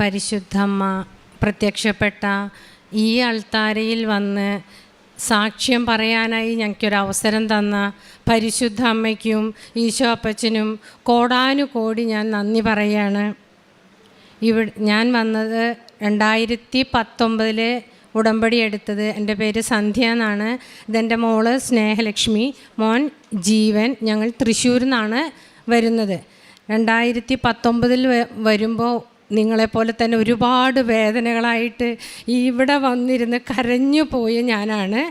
പരിശുദ്ധമ്മ പ്രത്യക്ഷപ്പെട്ട ഈ അൾത്താരയിൽ വന്ന് സാക്ഷ്യം പറയാനായി ഞങ്ങൾക്കൊരു അവസരം തന്ന പരിശുദ്ധ അമ്മയ്ക്കും ഈശോ അപ്പച്ചനും കോടാനുകോടി ഞാൻ നന്ദി പറയാണ്. ഇവിടെ ഞാൻ വന്നത് രണ്ടായിരത്തി പത്തൊമ്പതിൽ ഉടമ്പടി എടുത്തത്. എന്റെ പേര് സന്ധ്യ എന്നാണ്. ഇതെന്റെ മോൾ സ്നേഹലക്ഷ്മി. മോൻ ജീവൻ ഞങ്ങൾ തൃശ്ശൂരിൽ നിന്നാണ് വരുന്നത്. രണ്ടായിരത്തി പത്തൊമ്പതിൽ വരുമ്പോൾ നിങ്ങളെപ്പോലെ തന്നെ ഒരുപാട് വേദനകളായിട്ട് ഇവിടെ വന്നിരുന്ന് കരഞ്ഞു പോയ ഞാനാണ്.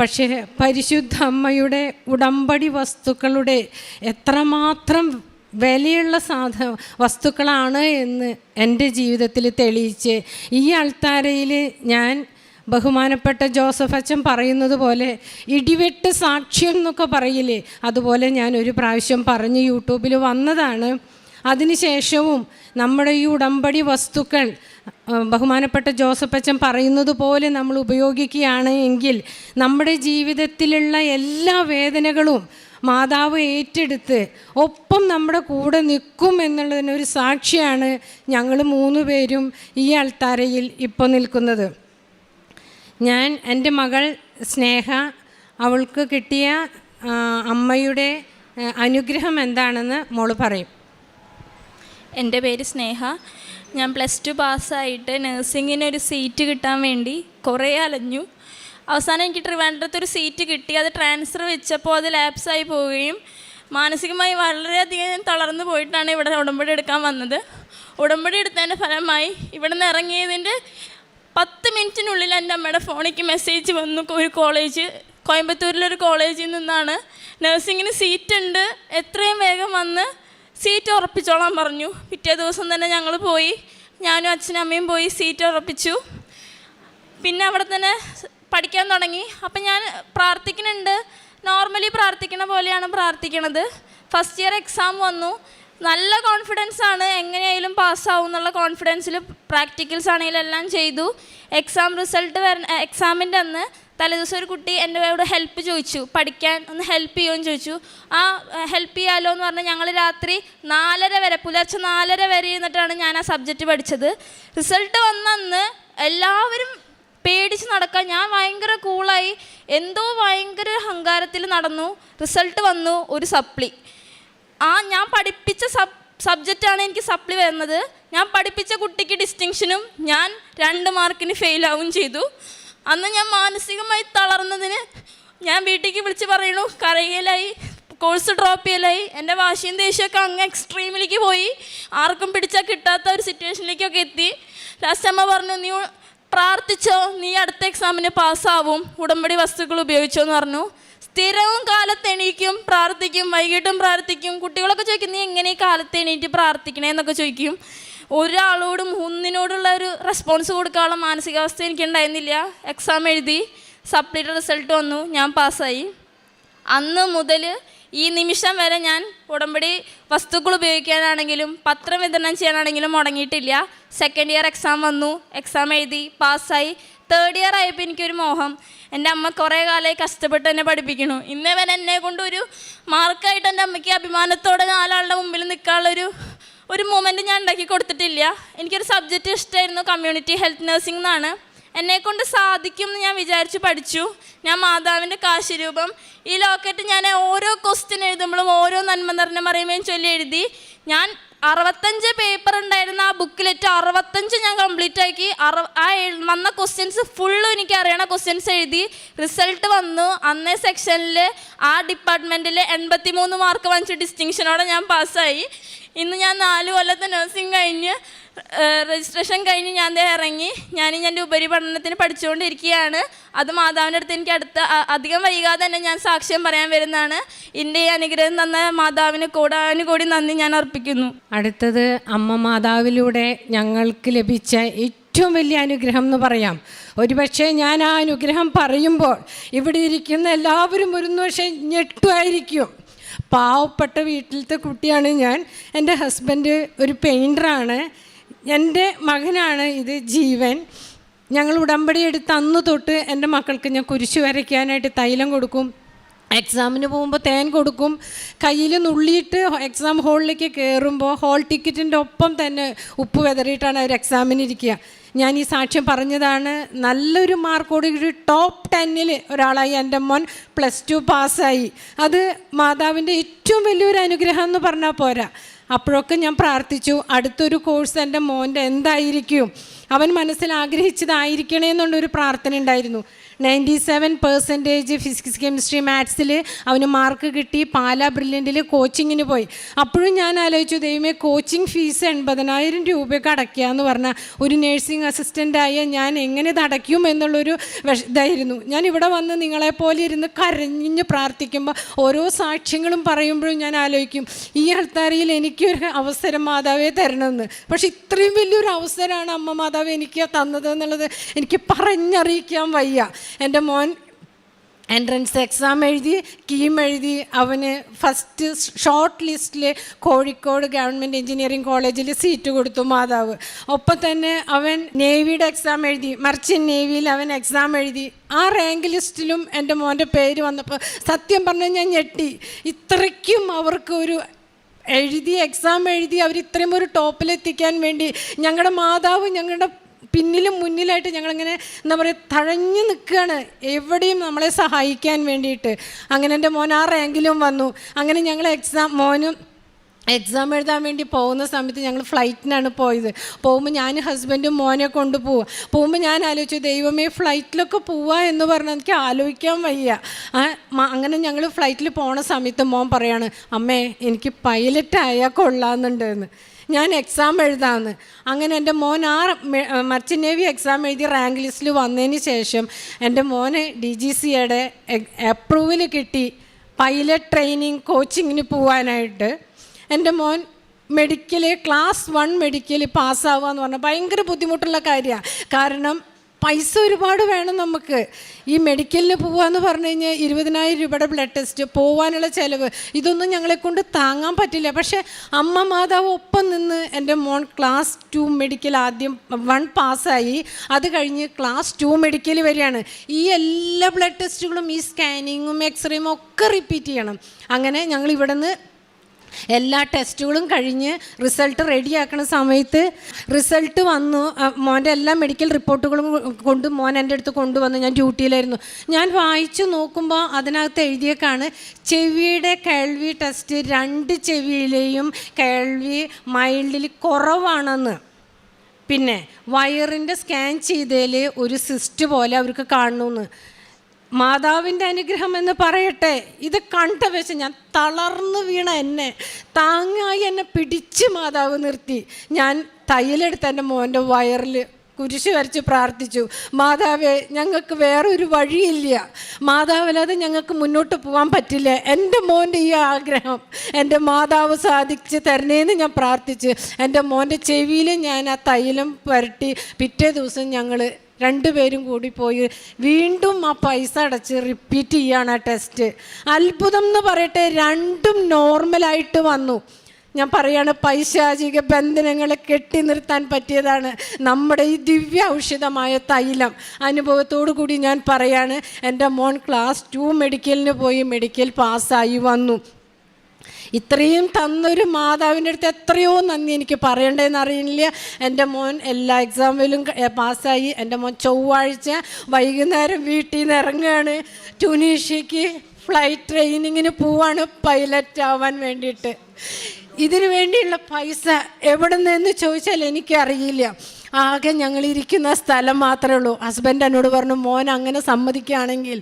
പക്ഷേ പരിശുദ്ധ അമ്മയുടെ ഉടമ്പടി വസ്തുക്കളുടെ എത്രമാത്രം വിലയുള്ള സാധ വസ്തുക്കളാണ് എന്ന് എന്റെ ജീവിതത്തിൽ തെളിയിച്ച് ഈ ആൾത്താരയിൽ ഞാൻ ബഹുമാനപ്പെട്ട ജോസഫ് അച്ഛൻ പറയുന്നത് പോലെ ഇടിവെട്ട് സാക്ഷ്യം എന്നൊക്കെ പറയില്ലേ? അതുപോലെ ഞാൻ ഒരു പ്രാവശ്യം പറഞ്ഞ് യൂട്യൂബിൽ വന്നതാണ്. അതിനുശേഷവും നമ്മുടെ ഈ ഉടമ്പടി വസ്തുക്കൾ ബഹുമാനപ്പെട്ട ജോസഫ് അച്ഛൻ പറയുന്നത് പോലെ നമ്മൾ ഉപയോഗിക്കുകയാണ് എങ്കിൽ നമ്മുടെ ജീവിതത്തിലുള്ള എല്ലാ വേദനകളും മാതാവ് ഏറ്റെടുത്ത് ഒപ്പം നമ്മുടെ കൂടെ നിൽക്കും എന്നുള്ളതിനൊരു സാക്ഷിയാണ് ഞങ്ങൾ മൂന്ന് പേരും ഈ അൾത്താരയിൽ ഇപ്പോൾ നിൽക്കുന്നത്. ഞാൻ എന്റെ മകൾ സ്നേഹ അവൾക്ക് കിട്ടിയ അമ്മയുടെ അനുഗ്രഹം എന്താണെന്ന് മോൾ പറയും. എന്റെ പേര് സ്നേഹ. ഞാൻ പ്ലസ് ടു പാസ്സായിട്ട് നഴ്സിങ്ങിനൊരു സീറ്റ് കിട്ടാൻ വേണ്ടി കുറേ അലഞ്ഞു. അവസാനം എനിക്ക് ട്രിവാൻഡ്രത്ത് ഒരു സീറ്റ് കിട്ടി. അത് ട്രാൻസ്ഫർ വെച്ചപ്പോൾ അത് ലാപ്സായി പോവുകയും മാനസികമായി വളരെയധികം ഞാൻ തളർന്നു പോയിട്ടാണ് ഇവിടെ ഉടമ്പടി എടുക്കാൻ വന്നത്. ഉടമ്പടി എടുത്തതിന്റെ ഫലമായി ഇവിടെ നിന്ന് ഇറങ്ങിയതിന്റെ പത്ത് മിനിറ്റിനുള്ളിൽ എന്റെ അമ്മയുടെ ഫോണിലേക്ക് മെസ്സേജ് വന്നു. ഒരു കോളേജ് കോയമ്പത്തൂരിലൊരു കോളേജിൽ നിന്നാണ്. നഴ്സിങ്ങിന് സീറ്റ് ഉണ്ട് എത്രയും വേഗം വന്ന് സീറ്റ് ഉറപ്പിച്ചോളാൻ പറഞ്ഞു. പിറ്റേ ദിവസം തന്നെ ഞങ്ങൾ പോയി. ഞാനും അച്ഛനും അമ്മയും പോയി സീറ്റ് ഉറപ്പിച്ചു. പിന്നെ അവിടെ തന്നെ പഠിക്കാൻ തുടങ്ങി. അപ്പം ഞാൻ പ്രാർത്ഥിക്കുന്നുണ്ട്. നോർമലി പ്രാർത്ഥിക്കണ പോലെയാണ് പ്രാർത്ഥിക്കണത്. ഫസ്റ്റ് ഇയർ എക്സാം വന്നു. നല്ല കോൺഫിഡൻസ് ആണ്. എങ്ങനെയായാലും പാസ്സാവും എന്നുള്ള കോൺഫിഡൻസിൽ പ്രാക്ടിക്കൽസ് ആണെങ്കിലും എല്ലാം ചെയ്തു. എക്സാം റിസൾട്ട് വര എക്സാമിന്റെ അന്ന് തലേദിവസം ഒരു കുട്ടി അവിടെ ഹെൽപ്പ് ചോദിച്ചു പഠിക്കാൻ ഒന്ന് ഹെൽപ്പ് ചെയ്യുമെന്ന് ചോദിച്ചു. ആ ഹെൽപ്പ് ചെയ്യാലോ എന്ന് പറഞ്ഞാൽ ഞങ്ങൾ രാത്രി നാലര വരെ പുലർച്ചെ നാലര വരെ ഇരുന്നിട്ടാണ് ഞാൻ ആ സബ്ജക്റ്റ് പഠിച്ചത്. റിസൾട്ട് വന്നന്ന് എല്ലാവരും പേടിച്ച് നടക്കാൻ ഞാൻ ഭയങ്കര കൂളായി എന്തോ ഭയങ്കര അഹങ്കാരത്തിൽ നടന്നു. റിസൾട്ട് വന്നു ഒരു സപ്ലി ആ ഞാൻ പഠിപ്പിച്ച സബ് സബ്ജക്റ്റാണ് എനിക്ക് സപ്ലി വരുന്നത്. ഞാൻ പഠിപ്പിച്ച കുട്ടിക്ക് ഡിസ്റ്റിങ്ഷനും ഞാൻ രണ്ട് മാർക്കിന് ഫെയിലാവും ചെയ്തു. അന്ന് ഞാൻ മാനസികമായി തളർന്നതിന് ഞാൻ വീട്ടിലേക്ക് വിളിച്ച് പറയണു കരയലായി കോഴ്സ് ഡ്രോപ്പ് ചെയ്യലായി എന്റെ വാശിയും ദേഷ്യമൊക്കെ അങ്ങ് എക്സ്ട്രീമിലേക്ക് പോയി. ആർക്കും പിടിച്ചാൽ കിട്ടാത്ത ഒരു സിറ്റുവേഷനിലേക്കൊക്കെ എത്തി. ലാസ്റ്റ് അമ്മ പറഞ്ഞു നീ പ്രാർത്ഥിച്ചോ നീ അടുത്ത എക്സാമിന് പാസ്സാവും ഉടമ്പടി വസ്തുക്കൾ ഉപയോഗിച്ചോ എന്ന് പറഞ്ഞു. സ്ഥിരവും കാലത്ത് എണീക്കും പ്രാർത്ഥിക്കും വൈകിട്ടും പ്രാർത്ഥിക്കും. കുട്ടികളൊക്കെ ചോദിക്കും നീ എങ്ങനെ ഈ കാലത്ത് എണീറ്റ് പ്രാർത്ഥിക്കണേ എന്നൊക്കെ ചോദിക്കും. ഒരാളോടും ഒന്നിനോടുള്ള ഒരു റെസ്പോൺസ് കൊടുക്കാനുള്ള മാനസികാവസ്ഥ എനിക്ക് ഉണ്ടായിരുന്നില്ല എക്സാം എഴുതി സപ്ലിയുടെ റിസൾട്ട് വന്നു ഞാൻ പാസ്സായി. അന്ന് മുതൽ ഈ നിമിഷം വരെ ഞാൻ ഉടമ്പടി വസ്തുക്കൾ ഉപയോഗിക്കാനാണെങ്കിലും പത്രം വിതരണം ചെയ്യാനാണെങ്കിലും മുടങ്ങിയിട്ടില്ല. സെക്കൻഡ് ഇയർ എക്സാം വന്നു എക്സാം എഴുതി പാസ്സായി. തേർഡ് ഇയർ ആയപ്പോൾ എനിക്കൊരു മോഹം. എന്റെ അമ്മ കുറേ കാലമായി കഷ്ടപ്പെട്ട് എന്നെ പഠിപ്പിക്കണു ഇന്നേ വരെ എന്നെ കൊണ്ട് ഒരു മാർക്കായിട്ട് എന്റെ അമ്മയ്ക്ക് അഭിമാനത്തോടെ നാലാളുടെ മുമ്പിൽ നിൽക്കാനുള്ളൊരു ഒരു മൊമെന്റ് ഞാൻ ഉണ്ടാക്കി കൊടുത്തിട്ടില്ല. എനിക്കൊരു സബ്ജക്റ്റ് ഇഷ്ടമായിരുന്നു കമ്മ്യൂണിറ്റി ഹെൽത്ത് നഴ്സിംഗ് എന്നാണ്. എന്നെക്കൊണ്ട് സാധിക്കും എന്ന് ഞാൻ വിചാരിച്ച് പഠിച്ചു. ഞാൻ മാതാവിന്റെ കാശിരൂപം. ഈ ലോക്കറ്റ് ഞാൻ ഓരോ ക്വസ്റ്റ്യൻ എഴുതുമ്പോഴും ഓരോ നന്മ നിറഞ്ഞ മറിയുമ്പോൾ ചൊല്ലി എഴുതി. ഞാൻ അറുപത്തഞ്ച് പേപ്പർ ഉണ്ടായിരുന്ന ആ ബുക്കിലെറ്റ് അറുപത്തഞ്ച് ഞാൻ കംപ്ലീറ്റ് ആക്കി. അറു ആ വന്ന ക്വസ്റ്റ്യൻസ് ഫുള്ളും എനിക്ക് അറിയണ ക്വസ്റ്റ്യൻസ് എഴുതി. റിസൾട്ട് വന്നു. അന്നേ സെക്ഷനിൽ ആ ഡിപ്പാർട്ട്മെന്റിൽ എൺപത്തി മൂന്ന് മാർക്ക് വാങ്ങിച്ച ഡിസ്റ്റിങ്ഷനോടെ ഞാൻ പാസ്സായി ഇന്ന് ഞാൻ നാല് കൊല്ലത്തെ നഴ്സിംഗ് കഴിഞ്ഞ് രജിസ്ട്രേഷൻ കഴിഞ്ഞ് ഞാൻ ദേ ഇറങ്ങി. ഞാൻ എന്റെ ഉപരിപഠനത്തിന് പഠിച്ചുകൊണ്ടിരിക്കുകയാണ്. അത് മാതാവിന്റെ അടുത്ത് എനിക്ക് അടുത്ത അധികം വൈകാതെ തന്നെ ഞാൻ സാക്ഷ്യം പറയാൻ വരുന്നതാണ്. എന്റെ ഈ അനുഗ്രഹം തന്ന മാതാവിന് കൂടാനുകൂടി നന്ദി ഞാൻ അർപ്പിക്കുന്നു. അടുത്തത് അമ്മ മാതാവിലൂടെ ഞങ്ങൾക്ക് ലഭിച്ച ഏറ്റവും വലിയ അനുഗ്രഹം എന്ന് പറയാം. ഒരുപക്ഷെ ഞാൻ ആ അനുഗ്രഹം പറയുമ്പോൾ ഇവിടെ ഇരിക്കുന്ന എല്ലാവരും ഒരു പക്ഷേ ഞെട്ടുമായിരിക്കും. പാവപ്പെട്ട വീട്ടിലത്തെ കുട്ടിയാണ് ഞാൻ. എന്റെ ഹസ്ബൻഡ് ഒരു പെയിന്ററാണ്. എന്റെ മകനാണ് ഇത് ജീവൻ. ഞങ്ങൾ ഉടമ്പടി എടുത്ത് അന്ന് തൊട്ട് എന്റെ മക്കൾക്ക് ഞാൻ കുരിശ് വരയ്ക്കാനായിട്ട് തൈലം കൊടുക്കും. എക്സാമിന് പോകുമ്പോൾ തേൻ കൊടുക്കും. കയ്യിൽ നുള്ളിയിട്ട് എക്സാം ഹാളിലേക്ക് കയറുമ്പോൾ ഹോൾ ടിക്കറ്റിന്റെ ഒപ്പം തന്നെ ഉപ്പ് വെതറിയിട്ടാണ് അവർ എക്സാമിന് ഇരിക്കുക. ഞാൻ ഈ സാക്ഷ്യം പറഞ്ഞതാണ്. നല്ലൊരു മാർക്കോട് ഒരു ടോപ്പ് ടെന്നിൽ ഒരാളായി എന്റെ മോൻ പ്ലസ് ടു പാസ്സായി അത് മാതാവിന്റെ ഏറ്റവും വലിയൊരു അനുഗ്രഹം എന്ന് പറഞ്ഞാൽ പോരാ. അപ്പോഴൊക്കെ ഞാൻ പ്രാർത്ഥിച്ചു അടുത്തൊരു കോഴ്സ് എന്റെ മോന്റെ എന്തായിരിക്കും? അവൻ മനസ്സിൽ ആഗ്രഹിച്ചതായിരിക്കണേ എന്നുള്ളൊരു പ്രാർത്ഥന ഉണ്ടായിരുന്നു. Ninety seven percentage physics chemistry മാത്സിൽ അവന് മാർക്ക് കിട്ടി പാലാ ബ്രില്യന്റിൽ കോച്ചിങ്ങിന് പോയി. അപ്പോഴും ഞാൻ ആലോചിച്ചു ദൈവമേ കോച്ചിങ് ഫീസ് എൺപതിനായിരം രൂപയൊക്കെ അടയ്ക്കുക എന്ന് പറഞ്ഞാൽ ഒരു നേഴ്സിംഗ് അസിസ്റ്റന്റായ ഞാൻ എങ്ങനെ ഇത് അടയ്ക്കും എന്നുള്ളൊരു ഇതായിരുന്നു. ഞാൻ ഇവിടെ വന്ന് നിങ്ങളെപ്പോലെ ഇരുന്ന് കരഞ്ഞ് പ്രാർത്ഥിക്കുമ്പോൾ ഓരോ സാക്ഷ്യങ്ങളും പറയുമ്പോഴും ഞാൻ ആലോചിക്കും ഈ ആൾത്താരിയിൽ എനിക്കൊരു അവസരം മാതാവേ തരണമെന്ന്. പക്ഷെ ഇത്രയും വലിയൊരു അവസരമാണ് അമ്മ മാതാവ് എനിക്ക് തന്നത് എന്നുള്ളത് എനിക്ക് പറഞ്ഞറിയിക്കാൻ വയ്യ. എന്റെ മോൻ എൻട്രൻസ് എക്സാം എഴുതി കീം എഴുതി അവന് ഫസ്റ്റ് ഷോർട്ട് ലിസ്റ്റിൽ കോഴിക്കോട് ഗവൺമെന്റ് എഞ്ചിനീയറിംഗ് കോളേജിൽ സീറ്റ് കൊടുത്തു മാതാവ്. ഒപ്പം തന്നെ അവൻ നേവിയുടെ എക്സാം എഴുതി മർച്ചന്റ് നേവിയിൽ അവൻ എക്സാം എഴുതി. ആ റാങ്ക് ലിസ്റ്റിലും എന്റെ മോന്റെ പേര് വന്നപ്പോൾ സത്യം പറഞ്ഞാൽ ഞാൻ ഞെട്ടി. ഇത്രയ്ക്കും അവർക്ക് ഒരു എഴുതി എക്സാം എഴുതി അവർ ഇത്രയും ഒരു ടോപ്പിലെത്തിക്കാൻ വേണ്ടി ഞങ്ങളുടെ മാതാവ് ഞങ്ങളുടെ പിന്നിലും മുന്നിലായിട്ട് ഞങ്ങളിങ്ങനെ എന്താ പറയുക തഴഞ്ഞു നിൽക്കുകയാണ്. എവിടെയും നമ്മളെ സഹായിക്കാൻ വേണ്ടിയിട്ട്. അങ്ങനെ എന്റെ മോൻ ആ റാങ്കിലും വന്നു. അങ്ങനെ ഞങ്ങൾ എക്സാം മോനും എക്സാം എഴുതാൻ വേണ്ടി പോകുന്ന സമയത്ത് ഞങ്ങൾ ഫ്ലൈറ്റിനാണ് പോയത്. പോകുമ്പോൾ ഞാൻ ഹസ്ബൻഡും മോനെ കൊണ്ടുപോകും പോകുമ്പോൾ ഞാൻ ആലോചിച്ചു ദൈവമേ ഫ്ലൈറ്റിലൊക്കെ പോവുക എന്ന് പറഞ്ഞാൽ എനിക്ക് ആലോചിക്കാൻ വയ്യ. അങ്ങനെ ഞങ്ങൾ ഫ്ലൈറ്റിൽ പോണ സമയത്ത് മോൻ പറയാണ് അമ്മേ എനിക്ക് പൈലറ്റ് ആയാൽ എന്ന്. ഞാൻ എക്സാം എഴുതാമെന്ന് അങ്ങനെ എന്റെ മോൻ ആ മർച്ചന്റ് നേവി എക്സാം എഴുതി റാങ്ക് ലിസ്റ്റിൽ വന്നതിന് ശേഷം എന്റെ മോന് ഡി ജി സിയുടെ അപ്രൂവൽ കിട്ടി പൈലറ്റ് ട്രെയിനിങ് കോച്ചിങ്ങിന് പോകാനായിട്ട് എന്റെ മോൻ മെഡിക്കൽ ക്ലാസ് വൺ മെഡിക്കൽ പാസ്സാവുക എന്ന് പറഞ്ഞാൽ ഭയങ്കര ബുദ്ധിമുട്ടുള്ള കാര്യമാണ് കാരണം പൈസ ഒരുപാട് വേണം നമുക്ക്. ഈ മെഡിക്കലിന് പോകാന്ന് പറഞ്ഞു കഴിഞ്ഞാൽ ഇരുപതിനായിരം രൂപയുടെ ബ്ലഡ് ടെസ്റ്റ് പോകാനുള്ള ചിലവ് ഇതൊന്നും ഞങ്ങളെ കൊണ്ട് താങ്ങാൻ പറ്റില്ല. പക്ഷേ അമ്മ മാതാവ് ഒപ്പം നിന്ന് എന്റെ മോൻ ക്ലാസ് ടു മെഡിക്കൽ ആദ്യം വൺ പാസ്സായി അത് കഴിഞ്ഞ് ക്ലാസ് ടു മെഡിക്കൽ വരികയാണ് ഈ എല്ലാ ബ്ലഡ് ടെസ്റ്റുകളും ഈ സ്കാനിങ്ങും എക്സ്റേയും ഒക്കെ റിപ്പീറ്റ് ചെയ്യണം. അങ്ങനെ ഞങ്ങൾ ഇവിടെ നിന്ന് എല്ലാ ടെസ്റ്റുകളും കഴിഞ്ഞ് റിസൾട്ട് റെഡിയാക്കണ സമയത്ത് റിസൾട്ട് വന്നു. മോന്റെ എല്ലാ മെഡിക്കൽ റിപ്പോർട്ടുകളും കൊണ്ട് മോൻ എന്റെ അടുത്ത് കൊണ്ടുവന്നു. ഞാൻ ഡ്യൂട്ടിയിലായിരുന്നു. ഞാൻ വായിച്ചു നോക്കുമ്പോൾ അതിനകത്ത് എഴുതിയേക്കാണ് ചെവിയുടെ കേൾവി ടെസ്റ്റ് രണ്ട് ചെവിയിലെയും കേൾവി മൈൽഡിൽ കുറവാണെന്ന്. പിന്നെ വയറിന്റെ സ്കാൻ ചെയ്തതിൽ ഒരു സിസ്റ്റ് പോലെ അവർക്ക് കാണണമെന്ന് മാതാവിന്റെ അനുഗ്രഹം എന്ന് പറയട്ടെ ഇത് കണ്ട വെച്ച് ഞാൻ തളർന്നു വീണ എന്നെ താങ്ങായി എന്നെ പിടിച്ച് മാതാവ് നിർത്തി. ഞാൻ തയ്യലെടുത്ത് എന്റെ മോന്റെ വയറിൽ കുരിശ് വരച്ച് പ്രാർത്ഥിച്ചു മാതാവേ ഞങ്ങൾക്ക് വേറൊരു വഴിയില്ല. മാതാവില്ലാതെ ഞങ്ങൾക്ക് മുന്നോട്ട് പോകാൻ പറ്റില്ല. എന്റെ മോന്റെ ഈ ആഗ്രഹം എന്റെ മാതാവ് സാധിച്ച് തരണേന്ന് ഞാൻ പ്രാർത്ഥിച്ച് എന്റെ മോന്റെ ചെവിയിൽ ഞാൻ ആ തൈലം പുരട്ടി പിറ്റേ ദിവസം ഞങ്ങൾ രണ്ടുപേരും കൂടി പോയി വീണ്ടും ആ പൈസ അടച്ച് റിപ്പീറ്റ് ചെയ്യാണ് ആ ടെസ്റ്റ് അത്ഭുതം എന്ന് പറയട്ടെ രണ്ടും നോർമലായിട്ട് വന്നു. ഞാൻ പറയാണ് പൈശാചിക ബന്ധനങ്ങളെ കെട്ടി നിർത്താൻ പറ്റിയതാണ് നമ്മുടെ ഈ ദിവ്യ ഔഷധമായ തൈലം. അനുഭവത്തോടു കൂടി ഞാൻ പറയാണ് എന്റെ മോൻ ക്ലാസ് ടു മെഡിക്കലിന് പോയി മെഡിക്കൽ പാസ്സായി വന്നു. ഇത്രയും തന്നൊരു മാതാവിന്റെ അടുത്ത് എത്രയോ നന്ദി എനിക്ക് പറയേണ്ടതെന്ന് അറിയില്ല. എന്റെ മോൻ എല്ലാ എക്സാമിലും പാസ്സായി. എന്റെ മോൻ ചൊവ്വാഴ്ച വൈകുന്നേരം വീട്ടിൽ നിന്ന് ഇറങ്ങുകയാണ് ടുനീഷ്യക്ക് ഫ്ലൈറ്റ് ട്രെയിനിങ്ങിന് പോവാണ് പൈലറ്റ് ആവാൻ വേണ്ടിയിട്ട്. ഇതിനു വേണ്ടിയുള്ള പൈസ എവിടെ നിന്ന് ചോദിച്ചാൽ എനിക്കറിയില്ല. ആകെ ഞങ്ങൾ ഇരിക്കുന്ന സ്ഥലം മാത്രമേ ഉള്ളൂ. ഹസ്ബൻഡ് എന്നോട് പറഞ്ഞു മോൻ അങ്ങനെ സമ്മതിക്കുകയാണെങ്കിൽ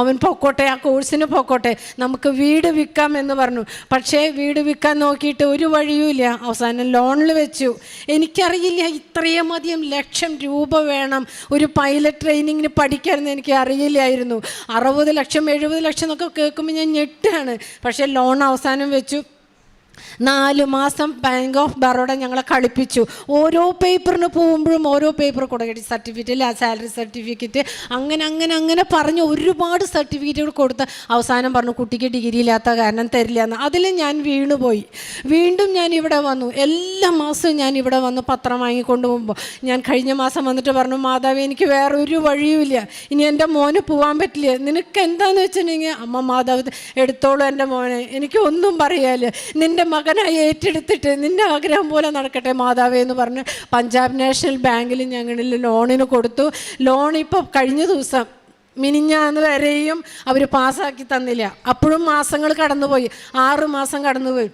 അവൻ പൊക്കോട്ടെ ആ കോഴ്സിന് പൊക്കോട്ടെ നമുക്ക് വീട് വിൽക്കാം എന്ന് പറഞ്ഞു. പക്ഷേ വീട് വിൽക്കാൻ നോക്കിയിട്ട് ഒരു വഴിയുമില്ല അവസാനം ലോണിൽ വെച്ചു. എനിക്കറിയില്ല ഇത്രയും അധികം ലക്ഷം രൂപ വേണം. ഒരു പൈലറ്റ് ട്രെയിനിങ്ങിന് പഠിക്കാമെന്ന് എനിക്ക് അറിയില്ലായിരുന്നു അറുപത് ലക്ഷം എഴുപത് ലക്ഷം എന്നൊക്കെ കേൾക്കുമ്പോൾ ഞാൻ ഞെട്ടാണ്. പക്ഷേ ലോൺ അവസാനം വെച്ചു. നാല് മാസം ബാങ്ക് ഓഫ് ബറോഡ ഞങ്ങളെ കളിപ്പിച്ചു. ഓരോ പേപ്പറിന് പോകുമ്പോഴും ഓരോ പേപ്പർ കൊടുക്കട്ടെ സർട്ടിഫിക്കറ്റ് സാലറി സർട്ടിഫിക്കറ്റ് അങ്ങനെ അങ്ങനെ അങ്ങനെ പറഞ്ഞ് ഒരുപാട് സർട്ടിഫിക്കറ്റുകൾ കൊടുത്ത് അവസാനം പറഞ്ഞു കുട്ടിക്ക് ഡിഗ്രി ഇല്ലാത്ത കാരണം തരില്ല എന്ന്. അതിൽ ഞാൻ വീണുപോയി. വീണ്ടും ഞാൻ ഇവിടെ വന്നു. എല്ലാ മാസവും ഞാൻ ഇവിടെ വന്ന് പത്രം വാങ്ങിക്കൊണ്ട് പോകുമ്പോൾ ഞാൻ കഴിഞ്ഞ മാസം വന്നിട്ട് പറഞ്ഞു മാതാവ് എനിക്ക് വേറൊരു വഴിയുമില്ല. ഇനി എന്റെ മോന് പോകാൻ പറ്റില്ല. നിനക്ക് എന്താണെന്ന് വെച്ചിട്ടുണ്ടെങ്കിൽ അമ്മ മാതാവ് എടുത്തോളൂ എന്റെ മോനെ. എനിക്ക് ഒന്നും പറയാല്ല നിന്റെ മകനായി ഏറ്റെടുത്തിട്ട് നിന്റെ ആഗ്രഹം പോലെ നടക്കട്ടെ മാതാവേ എന്ന് പറഞ്ഞ് പഞ്ചാബ് നാഷണൽ ബാങ്കിൽ ഞങ്ങളിൽ ലോണിന് കൊടുത്തു. ലോൺ ഇപ്പോൾ കഴിഞ്ഞ ദിവസം മിനിഞ്ഞാന്ന് വരെയും അവർ പാസ്സാക്കി തന്നില്ല. അപ്പോഴും മാസങ്ങൾ കടന്നുപോയി. ആറ് മാസം കടന്നുപോയി.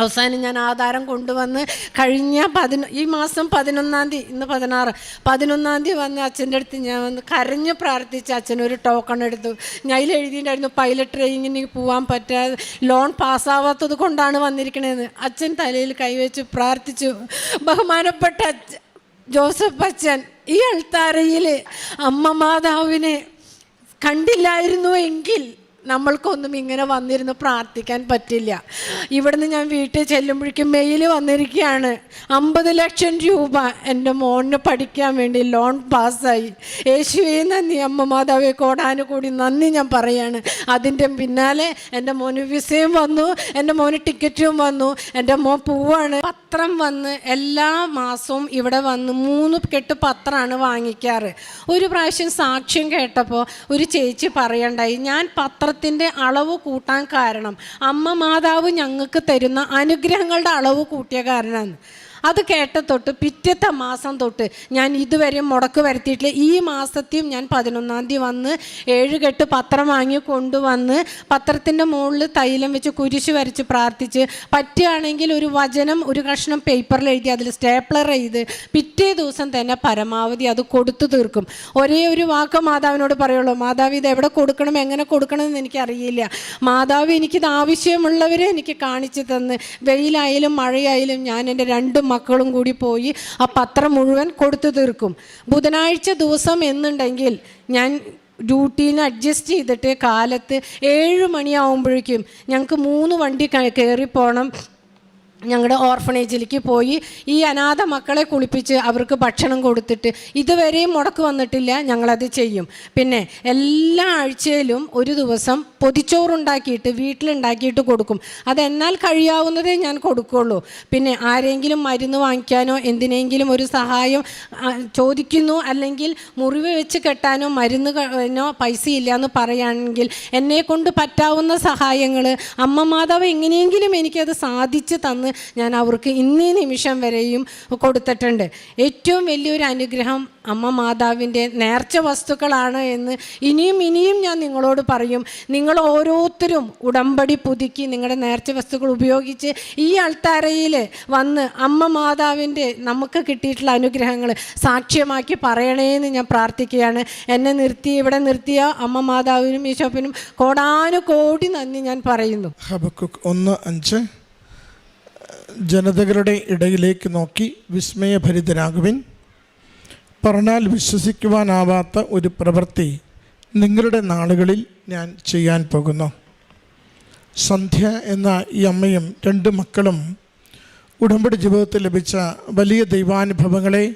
അവസാനം ഞാൻ ആധാരം കൊണ്ടുവന്ന് കഴിഞ്ഞ പതിന ഈ മാസം പതിനൊന്നാം തീയതി ഇന്ന് പതിനാറ് പതിനൊന്നാം തീയതി വന്ന് അച്ഛന്റെ അടുത്ത് ഞാൻ വന്ന് കരഞ്ഞ് പ്രാർത്ഥിച്ച് അച്ഛൻ ഒരു ടോക്കൺ എടുത്തു. ഞാൻ അതിൽ എഴുതിയിട്ടുണ്ടായിരുന്നു പൈലറ്റ് ട്രെയിനിങ്ങിന് പോകാൻ പറ്റാതെ ലോൺ പാസ്സാവാത്തത് കൊണ്ടാണ് വന്നിരിക്കണതെന്ന് അച്ഛൻ തലയിൽ കൈവച്ച് പ്രാർത്ഥിച്ചു. ബഹുമാനപ്പെട്ട ജോസഫ് അച്ഛൻ ഈ അൾത്താരയിൽ അമ്മ മാതാവിനെ കണ്ടില്ലായിരുന്നു എങ്കിൽ നമ്മൾക്കൊന്നും ഇങ്ങനെ വന്നിരുന്ന് പ്രാർത്ഥിക്കാൻ പറ്റില്ല. ഇവിടുന്ന് ഞാൻ വീട്ടിൽ ചെല്ലുമ്പോഴേക്കും മെയിൽ വന്നിരിക്കുകയാണ്. അമ്പത് ലക്ഷം രൂപ എന്റെ മോന് പഠിക്കാൻ വേണ്ടി ലോൺ പാസ്സായി യേശുവേ നന്ദി. അമ്മ മാതാവേ കോടാനുകൂടി നന്ദി ഞാൻ പറയാണ്. അതിന്റെ പിന്നാലെ എന്റെ മോന് വിസയും വന്നു. എന്റെ മോന് ടിക്കറ്റും വന്നു. എന്റെ മോൻ പൂവാണ്. പത്രം വന്ന് എല്ലാ മാസവും ഇവിടെ വന്ന് മൂന്ന് കെട്ട് പത്രമാണ് വാങ്ങിക്കാറ്. ഒരു പ്രാവശ്യം സാക്ഷ്യം കേട്ടപ്പോൾ ഒരു ചേച്ചി പറയണ്ടായി ഞാൻ പത്രത്തിന്റെ അളവ് കൂട്ടാൻ കാരണം. അമ്മ മാതാവ് ഞങ്ങൾക്ക് തരുന്ന അനുഗ്രഹങ്ങളുടെ അളവ് കൂട്ടിയ കാരണമാണ്. അത് കേട്ട തൊട്ട് പിറ്റത്തെ മാസം തൊട്ട് ഞാൻ ഇതുവരെയും മുടക്ക് വരുത്തിയിട്ടില്ല. ഈ മാസത്തെയും ഞാൻ പതിനൊന്നാം തീയതി വന്ന് ഏഴ് കെട്ട് പത്രം വാങ്ങി കൊണ്ടുവന്ന് പത്രത്തിന്റെ മുകളിൽ തൈലം വെച്ച് കുരിശ് വരച്ച് പ്രാർത്ഥിച്ച് പറ്റുകയാണെങ്കിൽ ഒരു വചനം ഒരു കഷ്ണം പേപ്പറിൽ എഴുതി അതിൽ സ്റ്റേപ്ലർ ചെയ്ത് പിറ്റേ ദിവസം തന്നെ പരമാവധി അത് കൊടുത്തു തീർക്കും. ഒരേ ഒരു വാക്ക് മാതാവിനോട് പറയുള്ളൂ മാതാവ് ഇത് എവിടെ കൊടുക്കണം എങ്ങനെ കൊടുക്കണം എന്ന് എനിക്കറിയില്ല. മാതാവ് എനിക്കിത് ആവശ്യമുള്ളവരെ എനിക്ക് കാണിച്ചു തന്ന്. വെയിലായാലും മഴയായാലും ഞാൻ എന്റെ രണ്ട് മക്കളും കൂടി പോയി ആ പത്രം മുഴുവൻ കൊടുത്തു തീർക്കും. ബുധനാഴ്ച ദിവസം എന്നുണ്ടെങ്കിൽ ഞാൻ ഡ്യൂട്ടീനെ അഡ്ജസ്റ്റ് ചെയ്തിട്ട് കാലത്ത് ഏഴ് മണിയാവുമ്പോഴേക്കും ഞങ്ങൾക്ക് മൂന്ന് വണ്ടി കയറി പോകണം ഞങ്ങളുടെ ഓർഫണേജിലേക്ക് പോയി ഈ അനാഥ മക്കളെ കുളിപ്പിച്ച് അവർക്ക് ഭക്ഷണം കൊടുത്തിട്ട് ഇതുവരെയും മുടക്ക് വന്നിട്ടില്ല ഞങ്ങളത് ചെയ്യും. പിന്നെ എല്ലാ ആഴ്ചയിലും ഒരു ദിവസം പൊതിച്ചോറുണ്ടാക്കിയിട്ട് വീട്ടിലുണ്ടാക്കിയിട്ട് കൊടുക്കും. അതെന്നാൽ കഴിയാവുന്നതേ ഞാൻ കൊടുക്കുള്ളൂ. പിന്നെ ആരെങ്കിലും മരുന്ന് വാങ്ങിക്കാനോ എന്തിനെങ്കിലും ഒരു സഹായം ചോദിക്കുന്നു അല്ലെങ്കിൽ മുറിവ് വെച്ച് കെട്ടാനോ മരുന്നിനോ പൈസ ഇല്ല എന്ന് പറയുകയാണെങ്കിൽ എന്നെ കൊണ്ട് പറ്റാവുന്ന സഹായങ്ങൾ അമ്മ മാതാവ് എങ്ങനെയെങ്കിലും എനിക്കത് സാധിച്ച് തന്ന് ഞാൻ അവർക്ക് ഇന്നീ നിമിഷം വരെയും കൊടുത്തിട്ടുണ്ട്. ഏറ്റവും വലിയൊരു അനുഗ്രഹം അമ്മ മാതാവിന്റെ നേർച്ച വസ്തുക്കളാണ് എന്ന് ഇനിയും ഇനിയും ഞാൻ നിങ്ങളോട് പറയും. നിങ്ങൾ ഓരോരുത്തരും ഉടമ്പടി പുതുക്കി നിങ്ങളുടെ നേർച്ച വസ്തുക്കൾ ഉപയോഗിച്ച് ഈ അൾത്താരയിൽ വന്ന് അമ്മ മാതാവിന്റെ നമുക്ക് കിട്ടിയിട്ടുള്ള അനുഗ്രഹങ്ങൾ സാക്ഷ്യമാക്കി പറയണേന്ന് ഞാൻ പ്രാർത്ഥിക്കുകയാണ്. എന്നെ നിർത്തി ഇവിടെ നിർത്തിയ അമ്മ മാതാവിനും ഈശോപ്പിനും കോടാനു കോടി നന്ദി ഞാൻ പറയുന്നു. ഒന്ന് അഞ്ച്. ജനതകളുടെ ഇടയിലേക്ക് നോക്കി വിസ്മയഭരിതരാകുവിൻ പറഞ്ഞാൽ വിശ്വസിക്കുവാനാവാത്ത ഒരു പ്രവൃത്തി നിങ്ങളുടെ നാളുകളിൽ ഞാൻ ചെയ്യാൻ പോകുന്നു. സന്ധ്യ എന്ന ഈ അമ്മയും രണ്ട് മക്കളും ഉടമ്പടി ജീവിതത്തിൽ ലഭിച്ച വലിയ ദൈവാനുഭവങ്ങളെ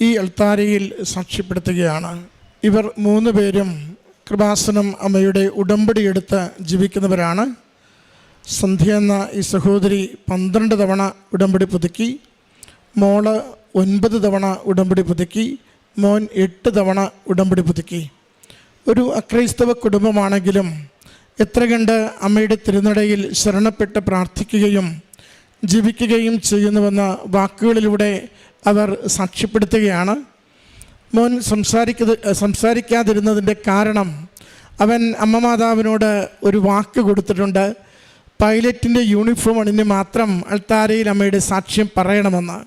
ഈ അൾത്താരയിൽ സാക്ഷ്യപ്പെടുത്തുകയാണ്. ഇവർ മൂന്ന് പേരും കൃപാസനം അമ്മയുടെ ഉടമ്പടി എടുത്ത് ജീവിക്കുന്നവരാണ്. സന്ധ്യ എന്ന ഈ സഹോദരി പന്ത്രണ്ട് തവണ ഉടമ്പടി പുതുക്കി മോൾ ഒൻപത് തവണ ഉടമ്പടി പുതുക്കി മോൻ എട്ട് തവണ ഉടമ്പടി പുതുക്കി. ഒരു അക്രൈസ്തവ കുടുംബമാണെങ്കിലും എത്ര കണ്ട് അമ്മയുടെ തിരുനടയിൽ ശരണപ്പെട്ട് പ്രാർത്ഥിക്കുകയും ജീവിക്കുകയും ചെയ്യുന്നുവെന്ന വാക്കുകളിലൂടെ അവർ സാക്ഷ്യപ്പെടുത്തുകയാണ്. മോൻ സംസാരിക്ക സംസാരിക്കാതിരുന്നതിന്റെ കാരണം അവൻ അമ്മ മാതാവിനോട് ഒരു വാക്ക് കൊടുത്തിട്ടുണ്ട്. പൈലറ്റിന്റെ യൂണിഫോം അണിഞ്ഞ് മാത്രം അൾത്താരയിൽ അമ്മയുടെ സാക്ഷ്യം പറയണമെന്ന്.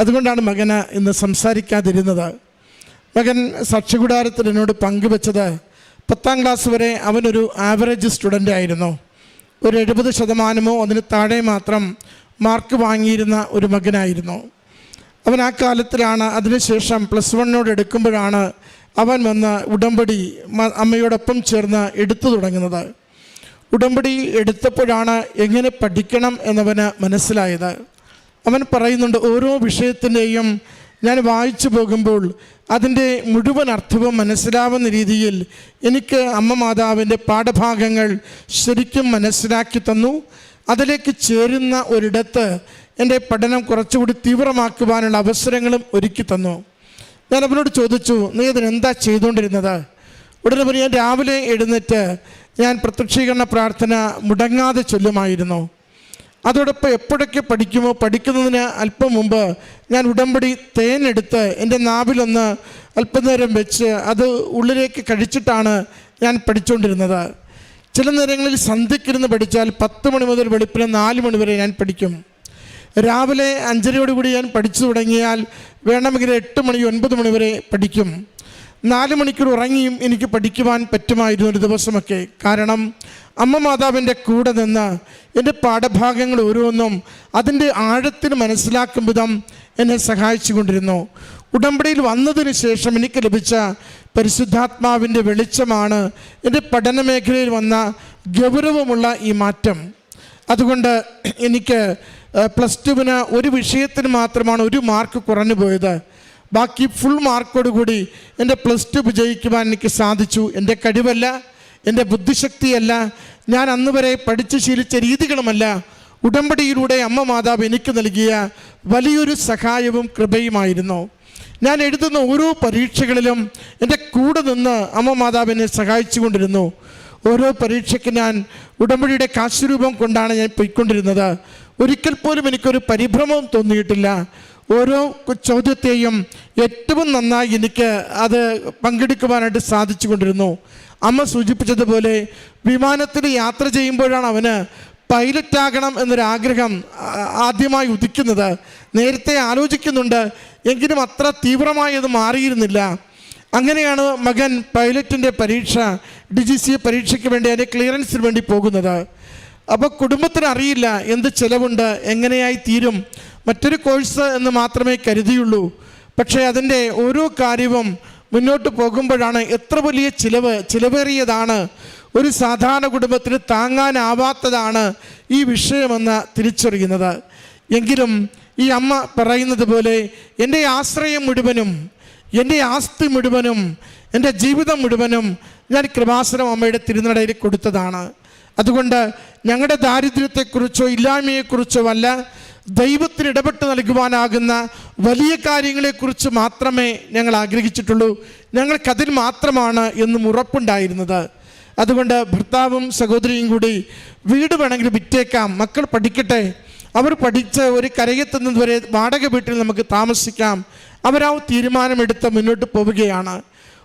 അതുകൊണ്ടാണ് മകന് ഇന്ന് സംസാരിക്കാതിരുന്നത്. മകൻ സാക്ഷ്യകൂടാരത്തിൽ എന്നോട് പങ്കുവെച്ചത് പത്താം ക്ലാസ് വരെ അവനൊരു ആവറേജ് സ്റ്റുഡന്റ് ആയിരുന്നു. ഒരു എഴുപത് ശതമാനമോ അതിന് താഴെ മാത്രം മാർക്ക് വാങ്ങിയിരുന്ന ഒരു മകനായിരുന്നു. അവൻ ആ കാലത്തിലാണ് അതിനുശേഷം പ്ലസ് വണ്ണിനോട് എടുക്കുമ്പോഴാണ് അവൻ വന്ന് ഉടമ്പടി അമ്മയോടൊപ്പം ചേർന്ന് എടുത്തു തുടങ്ങുന്നത്. ഉടമ്പടി എടുത്തപ്പോഴാണ് എങ്ങനെ പഠിക്കണം എന്നവന് മനസ്സിലായത്. അവൻ പറയുന്നുണ്ട് ഓരോ വിഷയത്തിന്റെയും ഞാൻ വായിച്ചു പോകുമ്പോൾ അതിന്റെ മുഴുവൻ അർത്ഥവും മനസ്സിലാവുന്ന രീതിയിൽ എനിക്ക് അമ്മ മാതാവിന്റെ പാഠഭാഗങ്ങൾ ശരിക്കും മനസ്സിലാക്കി തന്നു. അതിലേക്ക് ചേരുന്ന ഒരിടത്ത് എന്റെ പഠനം കുറച്ചുകൂടി തീവ്രമാക്കുവാനുള്ള അവസരങ്ങളും ഒരുക്കി തന്നു. ഞാൻ അവനോട് ചോദിച്ചു നീ അതിനെന്താ ചെയ്തുകൊണ്ടിരുന്നത്? ഉടനെ പറഞ്ഞു ഞാൻ രാവിലെ എഴുന്നേറ്റ് ഞാൻ പ്രത്യക്ഷീകരണ പ്രാർത്ഥന മുടങ്ങാതെ ചൊല്ലുമായിരുന്നു. അതോടൊപ്പം എപ്പോഴൊക്കെ പഠിക്കുമോ പഠിക്കുന്നതിന് അല്പം മുമ്പ് ഞാൻ ഉടമ്പടി തേനെടുത്ത് എന്റെ നാവിലൊന്ന് അല്പനേരം വെച്ച് അത് ഉള്ളിലേക്ക് കഴിച്ചിട്ടാണ് ഞാൻ പഠിച്ചുകൊണ്ടിരുന്നത് ചില നേരങ്ങളിൽ സന്ധ്യക്കിരുന്ന് പഠിച്ചാൽ പത്ത് മണി മുതൽ വെളുപ്പിന് നാല് മണി വരെ ഞാൻ പഠിക്കും. രാവിലെ അഞ്ചരയോടുകൂടി ഞാൻ പഠിച്ചു തുടങ്ങിയാൽ വേണമെങ്കിൽ എട്ട് മണി ഒൻപത് മണി വരെ പഠിക്കും. നാല് മണിക്കൂർ ഉറങ്ങിയും എനിക്ക് പഠിക്കുവാൻ പറ്റുമായിരുന്നു ഒരു ദിവസമൊക്കെ. കാരണം അമ്മ മാതാവിന്റെ കൂടെ നിന്ന് എന്റെ പാഠഭാഗങ്ങൾ ഓരോന്നും അതിന്റെ ആഴത്തിന് മനസ്സിലാക്കും വിധം എന്നെ സഹായിച്ചു കൊണ്ടിരുന്നു. ഉടമ്പടിയിൽ വന്നതിന് ശേഷം എനിക്ക് ലഭിച്ച പരിശുദ്ധാത്മാവിന്റെ വെളിച്ചമാണ് എന്റെ പഠന മേഖലയിൽ വന്ന ഗൗരവമുള്ള ഈ മാറ്റം. അതുകൊണ്ട് എനിക്ക് പ്ലസ് ടുവിന് ഒരു വിഷയത്തിന് മാത്രമാണ് ഒരു മാർക്ക് കുറഞ്ഞു പോയത്. ബാക്കി ഫുൾ മാർക്കോട് കൂടി എന്റെ പ്ലസ് ടു വിജയിക്കുവാൻ എനിക്ക് സാധിച്ചു. എന്റെ കഴിവല്ല എന്റെ ബുദ്ധിശക്തിയല്ല ഞാൻ അന്ന് വരെ പഠിച്ച് ശീലിച്ച രീതികളുമല്ല ഉടമ്പടിയിലൂടെ അമ്മ മാതാവ് എനിക്ക് നൽകിയ വലിയൊരു സഹായവും കൃപയുമായിരുന്നു. ഞാൻ എഴുതുന്ന ഓരോ പരീക്ഷകളിലും എന്റെ കൂടെ നിന്ന് അമ്മ മാതാവ് എന്നെ സഹായിച്ചു കൊണ്ടിരുന്നു. ഓരോ പരീക്ഷയ്ക്ക് ഞാൻ ഉടമ്പടിയുടെ കാശുരൂപം കൊണ്ടാണ് ഞാൻ പോയിക്കൊണ്ടിരുന്നത്. ഒരിക്കൽ പോലും എനിക്കൊരു പരിഭ്രമവും തോന്നിയിട്ടില്ല. ഓരോ ചോദ്യത്തെയും ഏറ്റവും നന്നായി എനിക്ക് അത് പങ്കെടുക്കുവാനായിട്ട് സാധിച്ചു കൊണ്ടിരുന്നു അമ്മ സൂചിപ്പിച്ചതുപോലെ വിമാനത്തിൽ യാത്ര ചെയ്യുമ്പോഴാണ് അവന് പൈലറ്റാകണം എന്നൊരാഗ്രഹം ആദ്യമായി ഉദിക്കുന്നത്. നേരത്തെ ആലോചിക്കുന്നുണ്ട് എങ്കിലും അത്ര തീവ്രമായി അത് മാറിയിരുന്നില്ല. അങ്ങനെയാണ് മകൻ പൈലറ്റിന്റെ പരീക്ഷ ഡി ജി സി പരീക്ഷയ്ക്ക് വേണ്ടി അതിന്റെ ക്ലിയറൻസിന് വേണ്ടി പോകുന്നത്. അപ്പോൾ കുടുംബത്തിന് അറിയില്ല എന്ത് ചിലവുണ്ട് എങ്ങനെയായി തീരും മറ്റൊരു കോഴ്സ് എന്ന് മാത്രമേ കരുതിയുള്ളൂ. പക്ഷേ അതിന്റെ ഓരോ കാര്യവും മുന്നോട്ട് പോകുമ്പോഴാണ് എത്ര വലിയ ചിലവ് ചിലവേറിയതാണ്. ഒരു സാധാരണ കുടുംബത്തിന് താങ്ങാനാവാത്തതാണ് ഈ വിഷയമെന്ന് തിരിച്ചറിയുന്നത്. എങ്കിലും ഈ അമ്മ പറയുന്നത് പോലെ എന്റെ ആശ്രയം മുഴുവനും എന്റെ ആസ്തി മുഴുവനും എന്റെ ജീവിതം മുഴുവനും ഞാൻ കൃപാസനം അമ്മയുടെ തിരുനടയിൽ കൊടുത്തതാണ്. അതുകൊണ്ട് ഞങ്ങളുടെ ദാരിദ്ര്യത്തെക്കുറിച്ചോ ഇല്ലായ്മയെക്കുറിച്ചോ അല്ല ദൈവത്തിന് ഇടപെട്ട് നൽകുവാനാകുന്ന വലിയ കാര്യങ്ങളെക്കുറിച്ച് മാത്രമേ ഞങ്ങൾ ആഗ്രഹിച്ചിട്ടുള്ളൂ. ഞങ്ങൾക്കതിൽ മാത്രമാണ് എന്നും ഉറപ്പുണ്ടായിരുന്നത്. അതുകൊണ്ട് ഭർത്താവും സഹോദരിയും കൂടി വീട് വേണമെങ്കിൽ വിറ്റേക്കാം. മക്കൾ പഠിക്കട്ടെ. അവർ പഠിച്ച് ഒരു കരയെത്തുന്നത് വരെ വാടക വീട്ടിൽ നമുക്ക് താമസിക്കാം. അവരാ തീരുമാനമെടുത്ത് മുന്നോട്ട് പോവുകയാണ്.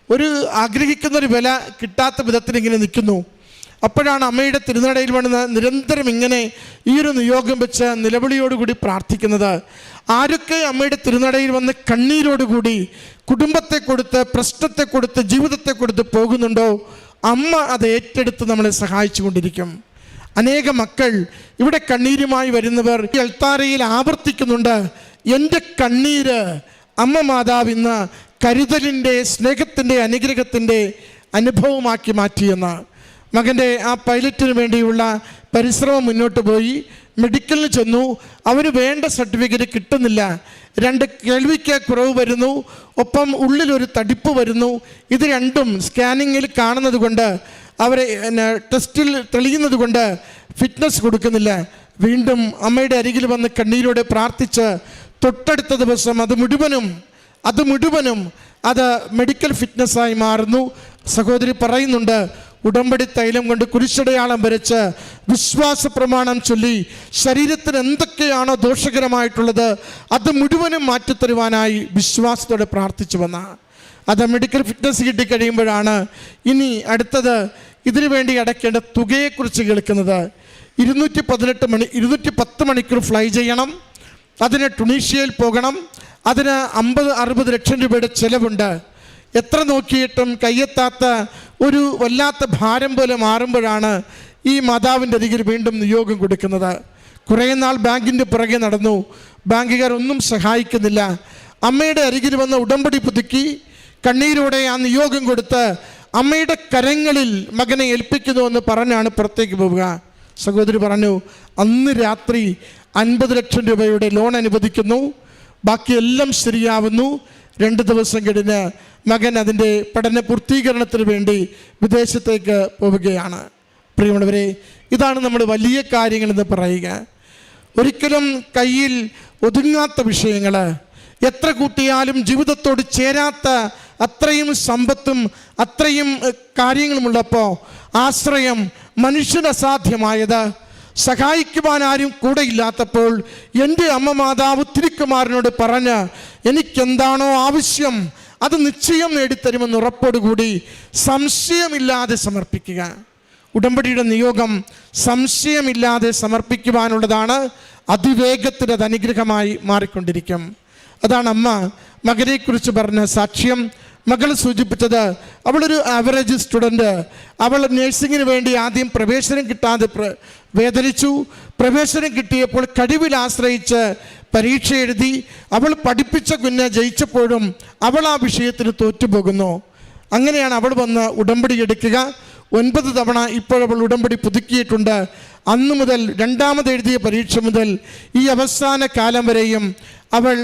ഒരു ആഗ്രഹിക്കുന്ന ഒരു വില കിട്ടാത്ത വിധത്തിൽ ഇങ്ങനെ നിൽക്കുന്നു. അപ്പോഴാണ് അമ്മയുടെ തിരുനടയിൽ വന്ന് നിരന്തരം ഇങ്ങനെ ഈ ഒരു നിയോഗം വെച്ച് നിലവിളിയോടുകൂടി പ്രാർത്ഥിക്കുന്നത്. ആരൊക്കെ അമ്മയുടെ തിരുനടയിൽ വന്ന് കണ്ണീരോടുകൂടി കുടുംബത്തെ കൊടുത്ത് പ്രശ്നത്തെ കൊടുത്ത് ജീവിതത്തെ കൊടുത്ത് പോകുന്നുണ്ടോ? അമ്മ അത് ഏറ്റെടുത്ത് നമ്മളെ സഹായിച്ചു കൊണ്ടിരിക്കും അനേക മക്കൾ ഇവിടെ കണ്ണീരുമായി വരുന്നവർ ഈ അൾത്താരയിൽ ആവർത്തിക്കുന്നുണ്ട്. എന്റെ കണ്ണീര് അമ്മ മാതാവ് ഇന്ന് കരുതലിന്റെ സ്നേഹത്തിന്റെ അനുഗ്രഹത്തിന്റെ അനുഭവമാക്കി മാറ്റിയെന്ന്. മകന്റെ ആ പൈലറ്റിന് വേണ്ടിയുള്ള പരിശ്രമം മുന്നോട്ട് പോയി. മെഡിക്കലിന് ചെന്നു. അവന് വേണ്ട സർട്ടിഫിക്കറ്റ് കിട്ടുന്നില്ല. രണ്ട് കേൾവിക്ക് കുറവ് വരുന്നു. ഒപ്പം ഉള്ളിലൊരു തടിപ്പ് വരുന്നു. ഇത് രണ്ടും സ്കാനിങ്ങിൽ കാണുന്നത് കൊണ്ട് അവരെ ടെസ്റ്റിൽ തെളിയുന്നത് കൊണ്ട് ഫിറ്റ്നസ് കൊടുക്കുന്നില്ല. വീണ്ടും അമ്മയുടെ അരികിൽ വന്ന് കണ്ണീരോടെ പ്രാർത്ഥിച്ച് തൊട്ടടുത്ത ദിവസം അത് മുഴുവനും അത് മുഴുവനും അത് മെഡിക്കൽ ഫിറ്റ്നസ്സായി മാറുന്നു. സഹോദരി പറയുന്നുണ്ട് ഉടമ്പടി തൈലം കൊണ്ട് കുരിശടയാളം വരച്ച് വിശ്വാസ പ്രമാണം ചൊല്ലി ശരീരത്തിന് എന്തൊക്കെയാണോ ദോഷകരമായിട്ടുള്ളത് അത് മുഴുവനും മാറ്റിത്തരുവാനായി വിശ്വാസത്തോടെ പ്രാർത്ഥിച്ചു വന്ന. അത് മെഡിക്കൽ ഫിറ്റ്നസ് കിട്ടിക്കഴിയുമ്പോഴാണ് ഇനി അടുത്തത് ഇതിനു വേണ്ടി അടയ്ക്കേണ്ട തുകയെക്കുറിച്ച് കേൾക്കുന്നത്. ഇരുന്നൂറ്റി പതിനെട്ട് മണി ഇരുന്നൂറ്റി പത്ത് മണിക്കൂർ ഫ്ലൈ ചെയ്യണം. അതിന് ടുണീഷ്യയിൽ പോകണം. അതിന് അമ്പത് അറുപത് ലക്ഷം രൂപയുടെ ചിലവുണ്ട്. എത്ര നോക്കിയിട്ടും കയ്യെത്താത്ത ഒരു വല്ലാത്ത ഭാരം പോലെ മാറുമ്പോഴാണ് ഈ മാതാവിന്റെ അരികിൽ വീണ്ടും നിയോഗം കൊടുക്കുന്നത്. കുറേ നാൾ ബാങ്കിന്റെ പുറകെ നടന്നു. ബാങ്കുകാർ ഒന്നും സഹായിക്കുന്നില്ല. അമ്മയുടെ അരികിൽ വന്ന ഉടമ്പടി പുതുക്കി കണ്ണീരോടെ ആ നിയോഗം കൊടുത്ത് അമ്മയുടെ കരങ്ങളിൽ മകനെ ഏൽപ്പിക്കുന്നു എന്ന് പറഞ്ഞാണ് പുറത്തേക്ക് പോവുക. സഹോദരി പറഞ്ഞു അന്ന് രാത്രി അൻപത് ലക്ഷം രൂപയുടെ ലോൺ അനുവദിക്കുന്നു. ബാക്കിയെല്ലാം ശരിയാവുന്നു. രണ്ട് ദിവസം കഴിഞ്ഞ് മകൻ അതിന്റെ പഠന പൂർത്തീകരണത്തിന് വേണ്ടി വിദേശത്തേക്ക് പോവുകയാണ്. പ്രിയമുള്ളവരെ ഇതാണ് നമ്മൾ വലിയ കാര്യങ്ങളെന്ന് പറയുക. ഒരിക്കലും കയ്യിൽ ഒതുങ്ങാത്ത വിഷയങ്ങൾ എത്ര കൂട്ടിയാലും ജീവിതത്തോട് ചേരാത്ത അത്രയും സമ്പത്തും അത്രയും കാര്യങ്ങളുമുള്ളപ്പോൾ ആശ്രയം മനുഷ്യനസാധ്യമായത് സഹായിക്കുവാൻ ആരും കൂടെ ഇല്ലാത്തപ്പോൾ എന്റെ അമ്മ മാതാവ് തിരുക്കുമാരനോട് പറഞ്ഞ് എനിക്കെന്താണോ ആവശ്യം അത് നിശ്ചയം നേടിത്തരുമെന്ന് ഉറപ്പോടുകൂടി സംശയമില്ലാതെ സമർപ്പിക്കുക. ഉടമ്പടിയുടെ നിയോഗം സംശയമില്ലാതെ സമർപ്പിക്കുവാനുള്ളതാണ്. അതിവേഗത്തിൽ അത് അനുഗ്രഹമായി മാറിക്കൊണ്ടിരിക്കും. അതാണ് അമ്മ മകനെക്കുറിച്ച് പറഞ്ഞ സാക്ഷ്യം. മകൾ സൂചിപ്പിച്ചത് അവളൊരു ആവറേജ് സ്റ്റുഡന്റ് അവൾ നേഴ്സിങ്ങിന് വേണ്ടി ആദ്യം പ്രവേശനം കിട്ടാതെ വേദനിച്ചു. പ്രവേശനം കിട്ടിയപ്പോൾ കഴിവിൽ ആശ്രയിച്ച് പരീക്ഷ എഴുതി. അവൾ പഠിപ്പിച്ച കുഞ്ഞ് ജയിച്ചപ്പോഴും അവൾ ആ വിഷയത്തിന് തോറ്റുപോകുന്നു. അങ്ങനെയാണ് അവൾ വന്ന് ഉടമ്പടി എടുക്കുക. ഒൻപത് തവണ ഇപ്പോഴവൾ ഉടമ്പടി പുതുക്കിയിട്ടുണ്ട്. അന്ന് മുതൽ രണ്ടാമത് എഴുതിയ പരീക്ഷ മുതൽ ഈ അവസാന കാലം വരെയും അവൾ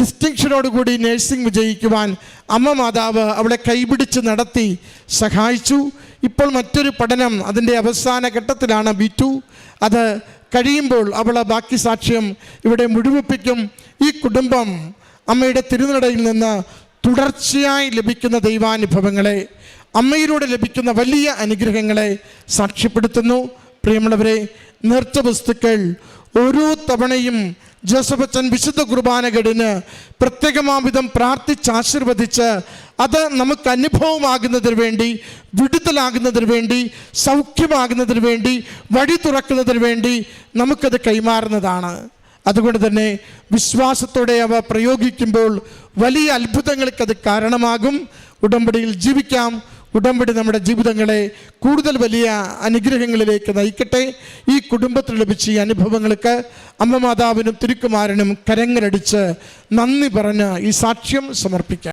ഡിസ്റ്റിങ്ഷനോടുകൂടി നഴ്സിംഗ് വിജയിക്കുവാൻ അമ്മ മാതാവ് അവളെ കൈപിടിച്ച് നടത്തി സഹായിച്ചു. ഇപ്പോൾ മറ്റൊരു പഠനം അതിന്റെ അവസാന ഘട്ടത്തിലാണ് ബി ടു. അത് കഴിയുമ്പോൾ അവൾ ബാക്കി സാക്ഷ്യം ഇവിടെ മുഴുവിപ്പിക്കും ഈ കുടുംബം അമ്മയുടെ തിരുനടയിൽ നിന്ന് തുടർച്ചയായി ലഭിക്കുന്ന ദൈവാനുഭവങ്ങളെ. അമ്മയിലൂടെ ലഭിക്കുന്ന വലിയ അനുഗ്രഹങ്ങളെ സാക്ഷ്യപ്പെടുത്തുന്നു. പ്രിയമുള്ളവരെ നൃത്ത വസ്തുക്കൾ ഓരോ തവണയും ജോസഫച്ചൻ വിശുദ്ധ കുർബാനകളിന് പ്രത്യേകമാവിധം പ്രാർത്ഥിച്ച് ആശീർവദിച്ച് അത് നമുക്ക് അനുഭവമാകുന്നതിന് വേണ്ടി വിടുതലാകുന്നതിന് വേണ്ടി സൗഖ്യമാകുന്നതിന് വേണ്ടി വഴി തുറക്കുന്നതിന് വേണ്ടി നമുക്കത് കൈമാറുന്നതാണ്. അതുകൊണ്ട് തന്നെ വിശ്വാസത്തോടെ അവ പ്രയോഗിക്കുമ്പോൾ വലിയ അത്ഭുതങ്ങൾക്ക് അത് കാരണമാകും. ഉടമ്പടിയിൽ ജീവിക്കാം. ഉടമ്പടി നമ്മുടെ ജീവിതങ്ങളെ കൂടുതൽ വലിയ അനുഗ്രഹങ്ങളിലേക്ക് നയിക്കട്ടെ. ഈ കുടുംബത്തിൽ ലഭിച്ച ഈ അനുഭവങ്ങൾക്ക് അമ്മമാതാവിനും തിരുക്കുമാരനും കരങ്ങളടിച്ച് നന്ദി പറഞ്ഞ് ഈ സാക്ഷ്യം സമർപ്പിക്കാം.